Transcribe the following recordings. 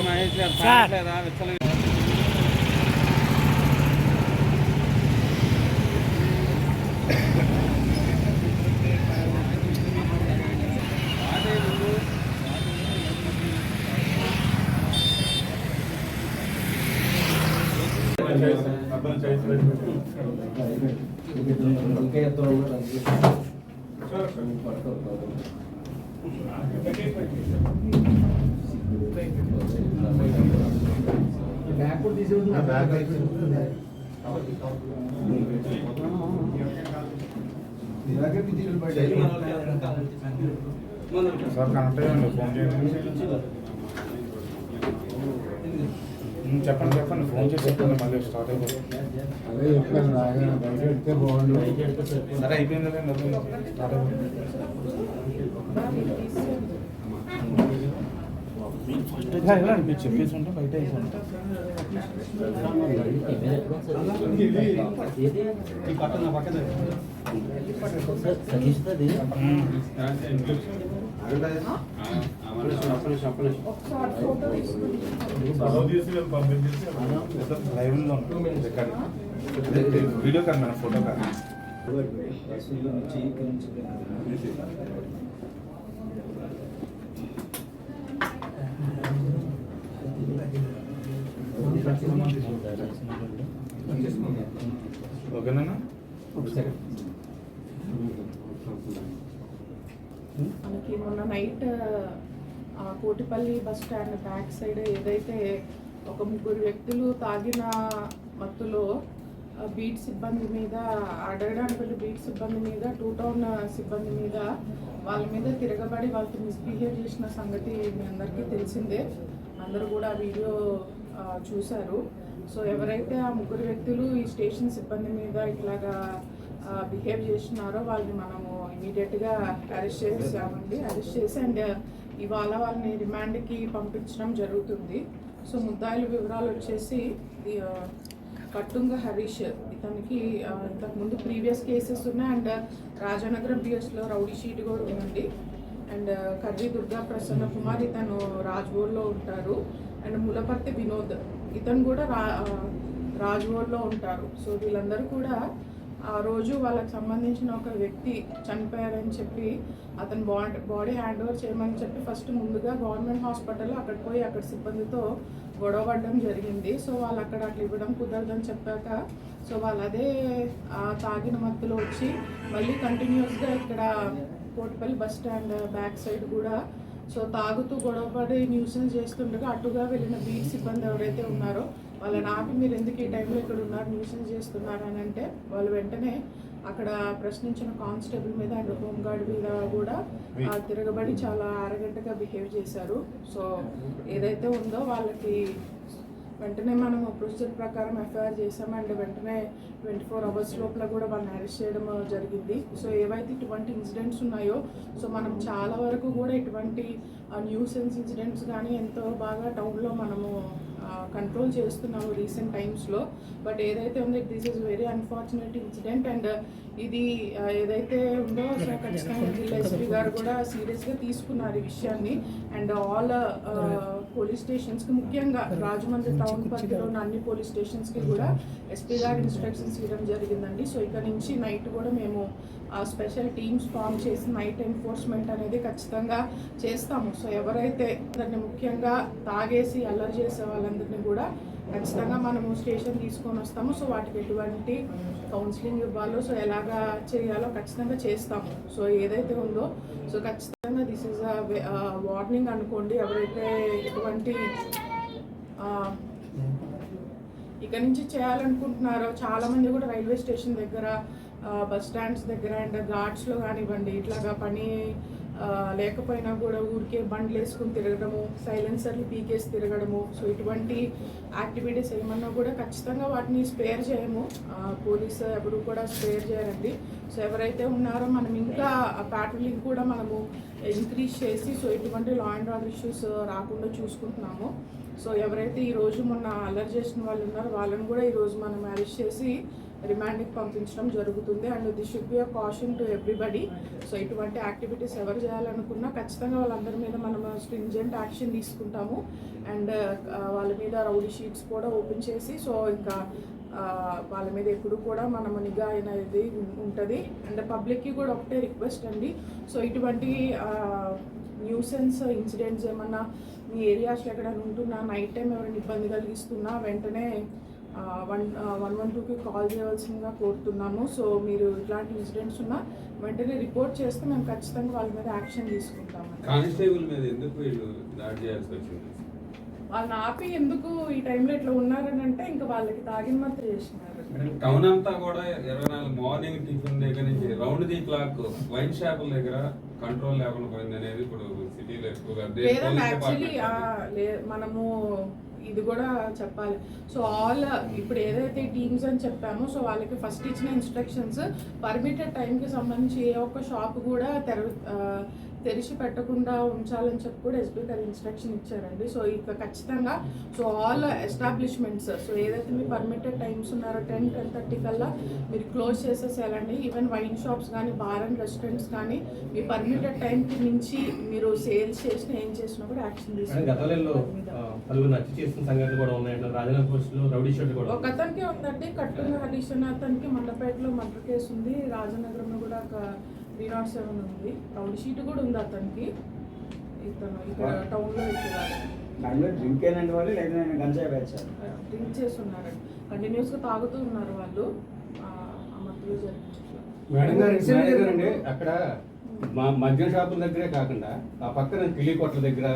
మహేష్ గారు తాగట్లేదా విచ్చలు సార్ కనెక్ట్ అయ్యండి ఫోన్ చేయండి. చెప్పండి చెప్పండి. ఫోన్ చేసి చెప్పండి మళ్ళీ స్టార్ట్ బాగుండు. సరే అయిపోయింది స్టార్ట్ అయిపోయింది. చెప్పేసి ఉంటే బయట వేసి ఉంటా. వీడియో కాదు మేడం ఫోటో కాదు ఓకేనా మనకి మొన్న నైట్ ఆ, Kotipalli bus stand back side ఏదైతే ఒక ముగ్గురు వ్యక్తులు తాగిన మత్తులో బీట్ సిబ్బంది మీద అడగడానికి వెళ్ళి బీట్ సిబ్బంది మీద టూ టౌన్ సిబ్బంది మీద వాళ్ళ మీద తిరగబడి వాళ్ళకి మిస్బిహేవ్ చేసిన సంగతి మీ అందరికీ తెలిసిందే. అందరూ కూడా ఆ వీడియో చూశారు. సో ఎవరైతే ఆ ముగ్గురు వ్యక్తులు ఈ స్టేషన్ సిబ్బంది మీద ఇట్లాగా బిహేవ్ చేస్తున్నారో వాళ్ళని మనము ఇమీడియట్గా అరెస్ట్ చేసామండి అరెస్ట్ చేసి అండ్ uh, ఇవాళ వాళ్ళని రిమాండ్కి పంపించడం జరుగుతుంది. సో ముద్దాయిల వివరాలు వచ్చేసి uh, కట్టుంగ హరీష్ ఇతనికి uh, ఇంతకుముందు ప్రీవియస్ కేసెస్ ఉన్నాయి. అండ్ రాజానగరం బిఎస్లో రౌడీ షీట్ కూడా ఉందండి. అండ్ కర్రీ దుర్గా ప్రసన్న కుమార్ ఇతను రాజ్గోడ్లో ఉంటారు. అండ్ ములపర్తి వినోద్ ఇతను కూడా రా ఆ, రాజ్గోడ్లో ఉంటారు. సో వీళ్ళందరూ కూడా ఆ రోజు వాళ్ళకి సంబంధించిన ఒక వ్యక్తి చనిపోయారని చెప్పి అతను బాడీ బాడీ హ్యాండ్ ఓవర్ చేయమని చెప్పి ఫస్ట్ ముందుగా గవర్నమెంట్ హాస్పిటల్లో అక్కడ పోయి అక్కడ సిబ్బందితో గొడవ పడడం జరిగింది. సో వాళ్ళు అక్కడ అట్లా ఇవ్వడం కుదరదని చెప్పాక సో వాళ్ళు అదే ఆ తాగిన మత్తులో వచ్చి మళ్ళీ కంటిన్యూస్గా ఇక్కడ Kotipalli bus stand back side కూడా సో తాగుతూ గొడవపడి న్యూసెన్స్ చేస్తుండగా అటుగా వెళ్ళిన బీట్ సిబ్బంది ఎవరైతే ఉన్నారో వాళ్ళని ఆపి మీరు ఎందుకు ఈ టైంలో ఇక్కడ ఉన్నారు న్యూసెన్స్ చేస్తున్నారు అని అంటే వాళ్ళు వెంటనే అక్కడ ప్రశ్నించిన కానిస్టేబుల్ మీద అండ్ హోంగార్డ్ మీద కూడా తిరగబడి చాలా అరగంటగా బిహేవ్ చేశారు. సో ఏదైతే ఉందో వాళ్ళకి వెంటనే మనం ప్రొసీజర్ ప్రకారం ఎఫ్ఐఆర్ చేసాం అండ్ వెంటనే ట్వంటీ ఫోర్ అవర్స్ లోపల కూడా వాళ్ళని అరెస్ట్ చేయడం జరిగింది. సో ఏవైతే ఇటువంటి ఇన్సిడెంట్స్ ఉన్నాయో సో మనం చాలా వరకు కూడా ఇటువంటి న్యూసెన్స్ ఇన్సిడెంట్స్ కానీ ఎంతో బాగా టౌన్లో మనము కంట్రోల్ చేస్తున్నాము రీసెంట్ టైమ్స్లో బట్ ఏదైతే ఉందో this is very unfortunate incident and ఇది ఏదైతే ఉందో ఖచ్చితంగా జిల్లా ఎస్పీ గారు కూడా సీరియస్గా తీసుకున్నారు ఈ విషయాన్ని. అండ్ ఆల్ పోలీస్ స్టేషన్స్కి ముఖ్యంగా రాజమండ్రి టౌన్ పరిధిలో ఉన్న అన్ని పోలీస్ స్టేషన్స్కి కూడా ఎస్పీ గారు ఇన్స్ట్రక్షన్స్ ఇవ్వడం జరిగిందండి. సో ఇక్కడ నుంచి నైట్ కూడా మేము స్పెషల్ టీమ్స్ ఫామ్ చేసి నైట్ ఎన్ఫోర్స్మెంట్ అనేది ఖచ్చితంగా చేస్తాము. సో ఎవరైతే దాన్ని ముఖ్యంగా తాగేసి అల్లరి చేసే వాళ్ళందరినీ కూడా ఖచ్చితంగా మనము స్టేషన్ తీసుకొని వస్తాము. సో వాటికి ఎటువంటి కౌన్సిలింగ్ ఇవ్వాలో సో ఎలాగా చేయాలో ఖచ్చితంగా చేస్తాము. సో ఏదైతే ఉందో సో ఖచ్చితంగా దిస్ ఇస్ వార్నింగ్ అనుకోండి. ఎవరైతే ఎటువంటి ఇక్కడ ఇక నుంచి చేయాలనుకుంటున్నారో చాలా మంది కూడా రైల్వే స్టేషన్ దగ్గర బస్ స్టాండ్స్ దగ్గర అండ్ ఘాట్స్లో కానివ్వండి ఇట్లాగా పని లేకపోయినా కూడా ఊరికే బండ్లు వేసుకుని తిరగడము సైలెన్సర్లు పీకేసి తిరగడము. సో ఇటువంటి యాక్టివిటీస్ ఏమన్నా కూడా ఖచ్చితంగా వాటిని స్పేర్ చేయము. పోలీసు ఎవరు కూడా స్పేర్ చేయరండి. సో ఎవరైతే ఉన్నారో మనం ఇంకా ప్యాట్రోలింగ్ కూడా మనము ఇంక్రీజ్ చేసి సో ఇటువంటి లా అండ్ ఆర్డర్ ఇష్యూస్ రాకుండా చూసుకుంటున్నాము. సో ఎవరైతే ఈ రోజు మొన్న అలర్ట్ చేసిన వాళ్ళు ఉన్నారో వాళ్ళని కూడా ఈరోజు మనం అరెస్ట్ చేసి రిమాండ్కి పంపించడం జరుగుతుంది. And the should be a caution to everybody. So ఇటువంటి యాక్టివిటీస్ ఎవరు చేయాలనుకున్నా ఖచ్చితంగా వాళ్ళందరి మీద మనం స్ట్రింజెంట్ యాక్షన్ తీసుకుంటాము. అండ్ వాళ్ళ మీద రౌడీ షీట్స్ కూడా ఓపెన్ చేసి సో ఇంకా వాళ్ళ మీద ఎప్పుడు కూడా మనం నిఘా అనేది ఉంటుంది. అండ్ పబ్లిక్కి కూడా ఒకటే రిక్వెస్ట్ అండి. సో ఇటువంటి న్యూసెన్స్ ఇన్సిడెంట్స్ ఏమన్నా మీ ఏరియాస్లో ఎక్కడైనా ఉంటున్నా నైట్ టైం ఎవరైనా ఇబ్బంది కలిగిస్తున్నా వెంటనే వన్ వన్ వన్ టూకి కాల్ చేయవలసిందిగా కోరుతున్నాము. సో మీరు ఇట్లాంటి ఇన్సిడెంట్స్ ఉన్నా వెంటనే రిపోర్ట్ చేస్తే మేము ఖచ్చితంగా వాళ్ళ మీద యాక్షన్ కానిస్టేబుల్ మీద ఎందుకు వీళ్ళు దాడి చేయాల్సి వచ్చింది? వాళ్ళని ఆపి ఎందుకు ఈ టైంలో ఇట్లా ఉన్నారని అంటే ఇంకా వాళ్ళకి తాగిన మాత్రం చేసినారు. టౌన్ అంతా కూడా ఇరవై నాలుగు మార్నింగ్ టిఫిన్ దగ్గర నుంచి రౌండ్ ది క్లాక్ వైన్ షాపుల దగ్గర కంట్రోల్ లేకుండా పోయింది అనేది ఇప్పుడు సిటీలో ఎక్కువగా మనము ఇది కూడా చెప్పాలి. సో ఆల్ ఇప్పుడు ఏదైతే టీమ్స్ అని చెప్పామో సో వాళ్ళకి ఫస్ట్ ఇచ్చిన ఇన్స్ట్రక్షన్స్ పర్మిటెడ్ టైంకి సంబంధించి ఏ ఒక్క షాప్ కూడా తెర తెరిచి పెట్టకుండా ఉంచాలని చెప్పి కూడా ఎస్బీ గారు ఇన్స్ట్రక్షన్ ఇచ్చారండి. సో ఇక ఖచ్చితంగా సో ఆల్ ఎస్టాబ్లిష్మెంట్స్ సో ఏదైతే మీ పర్మిటెడ్ టైమ్స్ ఉన్నారో టెన్ టెన్ థర్టీ కల్లా మీరు క్లోజ్ చేసేసేయాలండి. ఈవెన్ వైన్ షాప్స్ కానీ బార్ అండ్ రెస్టారెంట్స్ కానీ మీ పర్మిటెడ్ టైంకి మించి మీరు సేల్స్ చేసినా ఏం చేసినా కూడా యాక్షన్ కూడా ఒక అతనికి ఉందండి. కట్టున్న హరీషన్ అతనికి మండపేటలో మర్డర్ కేసు ఉంది. రాజనగరంలో కూడా ఒక త్రీ నాట్ సెవెన్ ఉంది. రౌండ్ షీట్ కూడా ఉంది అతనికి. ఇతను ఇక్కడ టౌన్లో ఇక్కడ దాంట్లో డ్రింక్ ఏనండి వాళ్ళు నేను గంజాయి డ్రింక్ చేసి ఉన్నారండి కంటిన్యూస్గా తాగుతూ ఉన్నారు వాళ్ళు. ఆ మధ్యలో జరిగించట్లేదు. మేడం గారు అక్కడ మా మద్యం షాపుల దగ్గరే కాకుండా ఆ పక్కన కిలి కొట్ల దగ్గర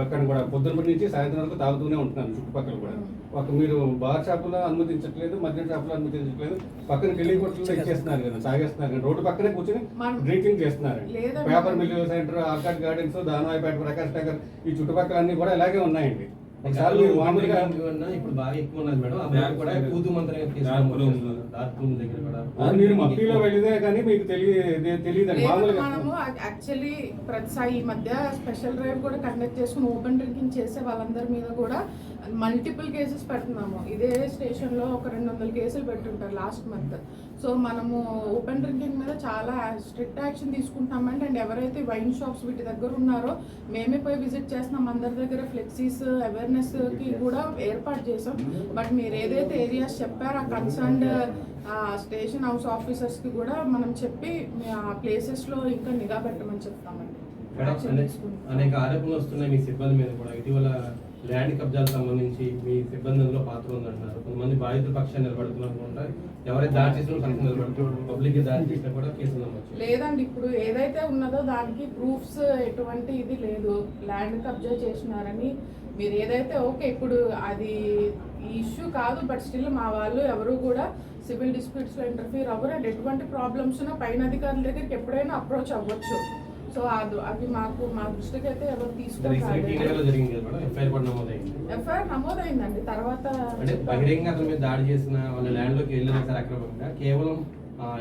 అక్కడ కూడా పొద్దున్న నుంచి సాయంత్రం వరకు తాగుతూనే ఉంటున్నాను చుట్టుపక్కల కూడా. ఒక మీరు బార్ షాపులో అనుమతించట్లేదు మద్యం షాపులో అనుమతించట్లేదు పక్కన కిలి కొట్లలో ఇచ్చేస్తున్నారు కదా తాగేస్తున్నారు కదా. రోడ్డు పక్కనే కూర్చొని డ్రింకింగ్ చేస్తున్నారు. Paper mill centre arcade gardens Danavaipeta Prakash Nagar ఈ చుట్టుపక్కల అన్ని కూడా ఇలాగే ఉన్నాయండి. ఒకసారి మీరు మామూలుగా ఇప్పుడు బాగా ఎక్కువ ఉన్నది మేడం. అమ్మాయి కూడా కూతు మంత్రం Dark room లో. డార్క్ రూమ్ దగ్గర కూడా. అది మీరు మఫ్టీలో వెళ్ళితే కానీ మీకు తెలియదు మామూలుగా మనము యాక్చువల్లీ ప్రతిసారి ఈ మధ్య స్పెషల్ డ్రైవ్ కూడా కండక్ట్ చేసుకుని ఓపెన్ డ్రింకింగ్ చేసే వాళ్ళందరి మీద కూడా మల్టిపుల్ కేసెస్ పెడుతున్నాము. ఇదే స్టేషన్లో ఒక రెండు వందల కేసులు పెట్టుంటారు లాస్ట్ మంత్ సో మనము ఓపెన్ డ్రింకింగ్ మీద చాలా స్ట్రిక్ట్ యాక్షన్ తీసుకుంటామండి అండ్ ఎవరైతే వైన్ షాప్స్ వీటి దగ్గర ఉన్నారో మేమే పోయి విజిట్ చేస్తున్నాం. అందరి దగ్గర ఫ్లెక్సీస్ అవేర్నెస్కి కూడా ఏర్పాటు చేసాం బట్ మీరు ఏదైతే ఏరియాస్ చెప్పారో ఆ కన్సర్న్డ్ స్టేషన్ హౌస్ ఆఫీసర్స్కి కూడా మనం చెప్పి ఆ ప్లేసెస్లో ఇంకా నిఘా పెట్టమని చెప్తామండి. అనేక ఆరోపణలు వస్తున్నాయి మీ సిబ్బంది మీద కూడా. ఇటీవల ల్యాండ్ కబ్జాలకు సంబంధించి మీ సిబ్బందిలో పాత్ర ఉందంటున్నారు. కొంతమంది బాధితుల పక్షాన్ని నిలబడుతున్నట్టు ఉంటారు. ఎవరైతే దాడి చేసిన నిలబడుతున్నారు. పబ్లిక్ దాడి చేసినా కూడా కేసు నమ్మచ్చు. లేదండి ఇప్పుడు ఏదైతే ఉన్నదో దానికి ప్రూఫ్స్ ఎటువంటి ఇది లేదు. ల్యాండ్ కబ్జా చేసినారని మీరు ఏదైతే ఓకే ఇప్పుడు అది ఇష్యూ కాదు బట్ స్టిల్ మా వాళ్ళు ఎవరు కూడా సివిల్ డిస్ప్యూట్స్లో ఇంటర్ఫీర్ అవ్వరు అండ్ ఎటువంటి ప్రాబ్లమ్స్ పైన అధికారుల దగ్గరికి ఎప్పుడైనా అప్రోచ్ అవ్వచ్చు. సో అది అవి మాకు మా దృష్టికి అయితే ఎవరు తీసుకుంటారు ఎఫ్ఐఆర్ నమోదైందండి తర్వాత అంటే బహిరంగ అతని మీద దాడి చేసిన వాళ్ళ ల్యాండ్లోకి వెళ్ళిన సార్ అక్రమంగా కేవలం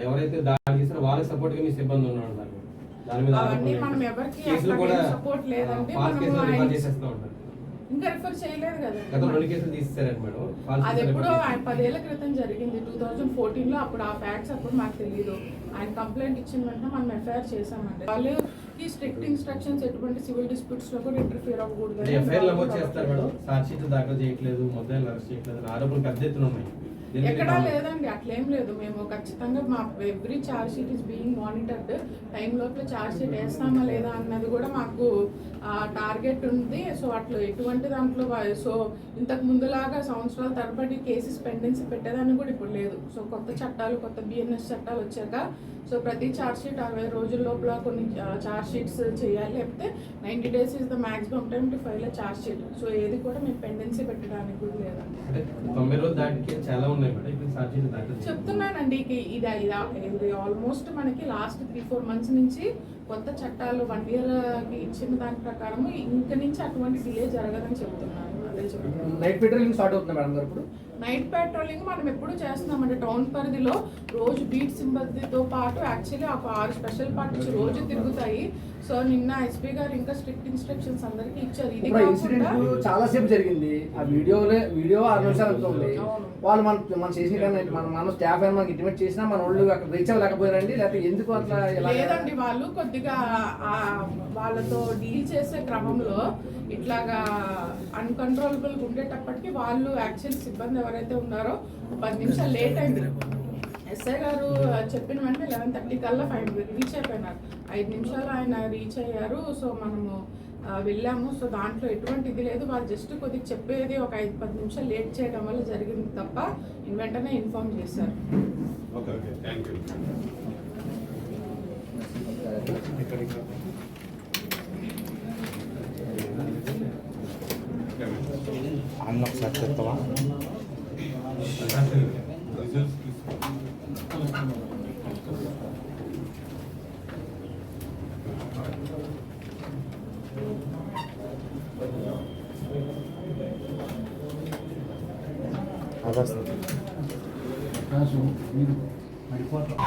ఎవరైతే దాడి చేస్తారో వాళ్ళకి సపోర్ట్గా మీ సిబ్బంది ఉన్నారు దాని మీద కేసులు కూడా మనము కేసులు రిఫర్ చేసేస్తూ ఉంటారు. ఇంకా రిఫర్ చేయలేదు కదా. అది ఎప్పుడో ఆయన పదేళ్ళ క్రితం జరిగింది. టూ థౌజండ్ ఫోర్టీన్లో అప్పుడు ఆ ఫ్యాక్ట్స్ అప్పుడు మాకు తెలియదు ఆయన కంప్లైంట్ ఇచ్చిన వెంటనే మనం ఎఫ్ఐఆర్ చేసామండి వాళ్ళకి స్ట్రిక్ట్ ఇన్స్ట్రక్షన్స్ ఎటువంటి సివిల్ డిస్ప్యూట్స్లో కూడా ఇంటర్ఫియర్ అవ్వకూడదు ఎఫ్ఐఆర్ నమోదు చేస్తారు మేడం. చార్జ్ షీట్ దాఖలు చేయట్లేదు ముద్దాయిలు అరెస్ట్ చేయట్లేదు ఆరోపణలు పెద్ద ఎత్తున ఉన్నాయి. ఎక్కడా లేదండి అట్లేం లేదు. మేము ఖచ్చితంగా మా every charge sheet is being monitored time లోపల చార్జ్ షీట్ వేస్తామా లేదా అన్నది కూడా మాకు టార్గెట్ ఉంది. సో అట్లా ఎటువంటి దాంట్లో సో ఇంతకు ముందులాగా సంవత్సరాల తరబడి కేసెస్ పెండెన్సీ పెట్టేదాన్ని కూడా ఇప్పుడు లేదు. సో కొత్త చట్టాలు కొత్త బిఎన్ఎస్ చట్టాలు వచ్చాక సో ప్రతి చార్జ్ షీట్ అరవై రోజుల లోపల కొన్ని చార్జ్ షీట్స్ చేయాలి లేకపోతే ninety days is the maximum time to file charge sheet so ఏది కూడా మేము పెండెన్సీ పెట్టడానికి కూడా లేదండి. తొంభై రోజులు దాటికి చాలా ఉన్నాయి మేడం. ఇప్పుడు. చెప్తున్నానండి ఇది ఇది ఆల్మోస్ట్ మనకి లాస్ట్ త్రీ ఫోర్ మంత్స్ నుంచి కొత్త చట్టాలు వన్ ఇయర్ ఇచ్చిన దాని ప్రకారం ఇంక నుంచి అటువంటి డిలే జరగదని చెప్తున్నాను. అదే చెప్తున్నాను. నైట్ పెట్రోలింగ్ స్టార్ట్ అవుతుంది మేడం గారు ఇప్పుడు? నైట్ పెట్రోలింగ్ మనం ఎప్పుడు చేస్తున్నామండి. టౌన్ పరిధిలో రోజు బీట్ సిబ్బందితో పాటు యాక్చువల్లీ ఒక ఆరు స్పెషల్ పార్టీస్ రోజు తిరుగుతాయి. సో నిన్న ఎస్పీ గారు ఇంకా స్ట్రిక్ట్ ఇన్స్ట్రక్షన్స్ అందరికీ ఇచ్చారు. ఇది ఇన్సిడెంట్ చాలా సేపు జరిగింది. ఆ వీడియోలే వీడియో ఆరు నిమిషాలు అవుతుంది. వాళ్ళు మన మనం చేసిన కానీ మన మన స్టాఫ్ అయినా మనకి ఇంటిమేట్ చేసినా మన వాళ్ళు అక్కడ రీచ్ అవ్వలేకపోయారండి? లేకపోతే ఎందుకు అట్లా లేదండి వాళ్ళు కొద్దిగా ఆ వాళ్ళతో డీల్ చేసే క్రమంలో ఇట్లాగా అన్కంట్రోలబుల్ ఉండేటప్పటికి వాళ్ళు యాక్చువల్ సిబ్బంది ఎవరైతే ఉన్నారో పది నిమిషాలు లేట్ అయింది. ఎస్ఐ గారు చెప్పిన వెంటనే లెవెన్ థర్టీ కల్లా ఫైవ్ రీచ్ అయిపోయినారు. ఐదు నిమిషాలు ఆయన రీచ్ అయ్యారు. సో మనము వెళ్ళాము. సో దాంట్లో ఎటువంటి ఇది లేదు. వాళ్ళు జస్ట్ కొద్దిగా చెప్పేది ఒక ఐదు పది నిమిషాలు లేట్ చేయడం వల్ల జరిగింది తప్ప వెంటనే ఇన్ఫార్మ్ చేశారు. అన్న ఒకసారి చెప్తావా? రిజల్ట్స్ తీసుకో అదే ఆకాశం మీరు పడిపోతాం